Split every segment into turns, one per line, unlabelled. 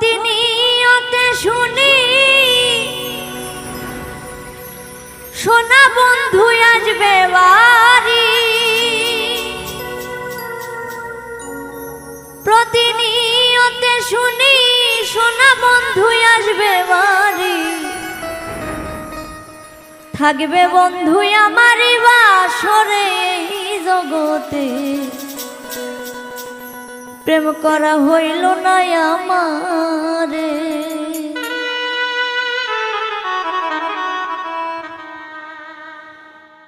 প্রতিনিয়তে শুনি। সোনা বন্ধু আসবে বাড়ি প্রতিনিয়তে শুনি, সোনা বন্ধু আসবে বাড়ি থাকবে বন্ধু, আমারই বাসরে জগতে। প্রেম করা হইল না আমারে।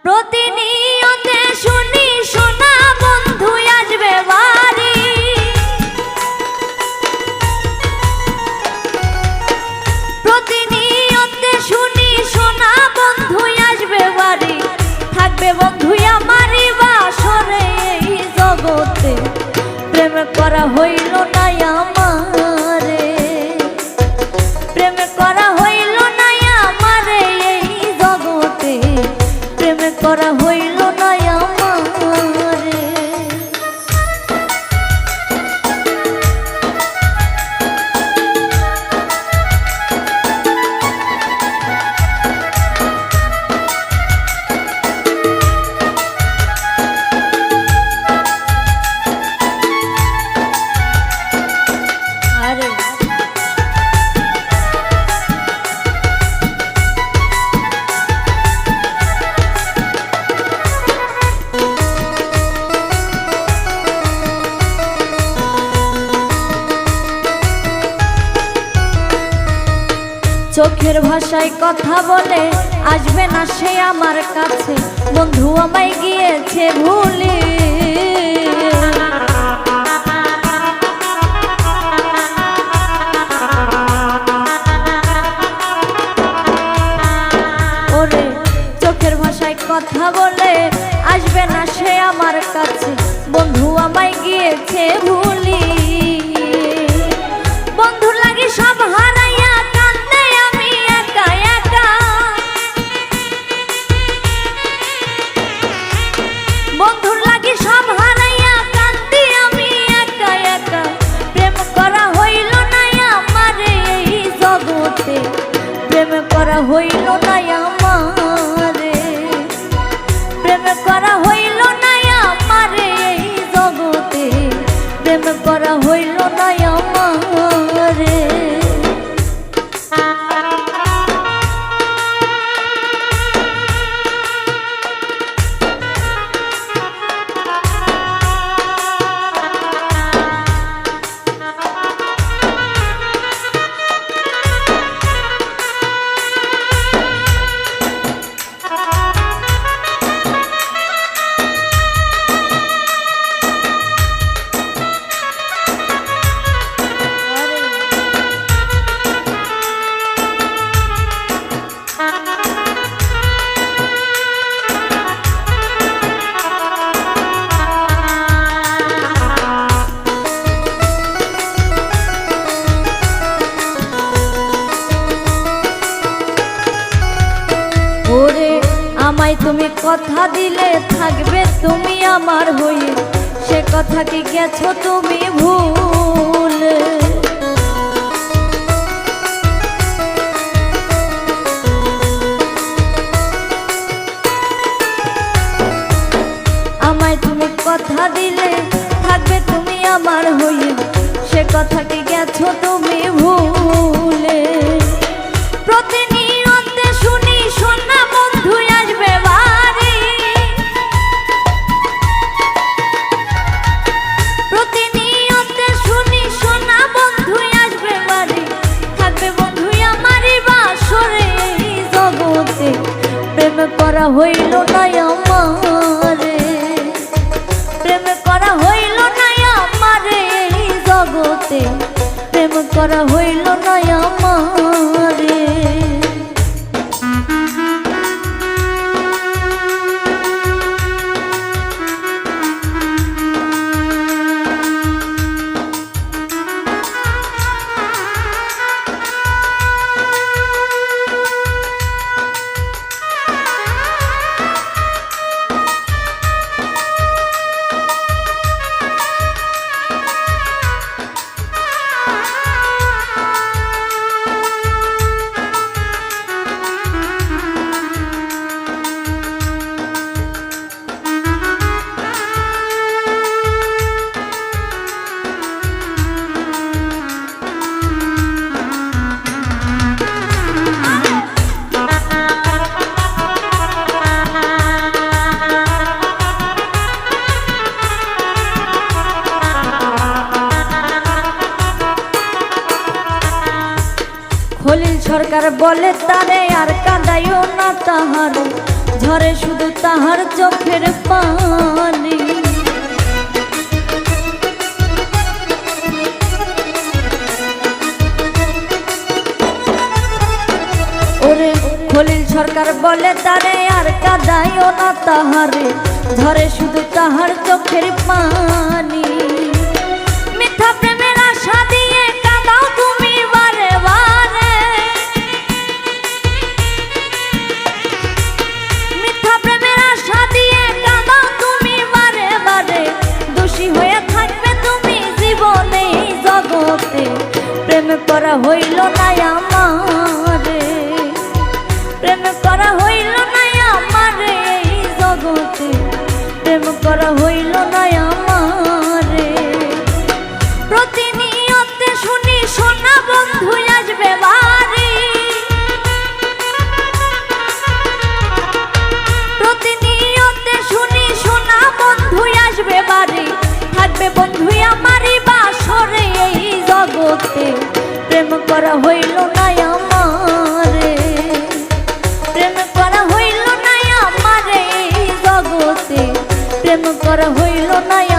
প্রতিনিয়তে শুনি চোখের ভাষায় কথা বলে, আসবে না সে আমার কাছে। বন্ধু আমায় গিয়েছে ভুলি। চোখের ভাষায় কথা বলে, আসবে না সে আমার কাছে। বন্ধু আমায় গিয়েছে ভুলি। বন্ধুর লাগে সব হারাইয়া করা হইল না আমায় তুমি কথা দিলে থাকবে তুমি আমার হয়ে। সে কথা কি গেছো তুমি ভুল? আমায় তুমি কথা দিলে থাকবে তুমি আমার হয়ে। হইল না আমারে। প্রেম করা হইল না আমারে জগতে। প্রেম করা হইল সরকার বলে তারে আর কাঁদাইও না তাহার। ঝরে শুধু তাহার চোখের পানি। ওরে খলিল সরকার বলে তারে আর কাদাইও না তাহারে। ঝরে শুধু তাহার চোখের পানি। মিথ্যা প্রেমের হইল না আমারে। প্রেম করা হইল না আমারে এই জগতে। প্রেম করা করা হইল না আমারে। প্রেম করা হইল না আমারে জগতে। প্রেম করা হইল না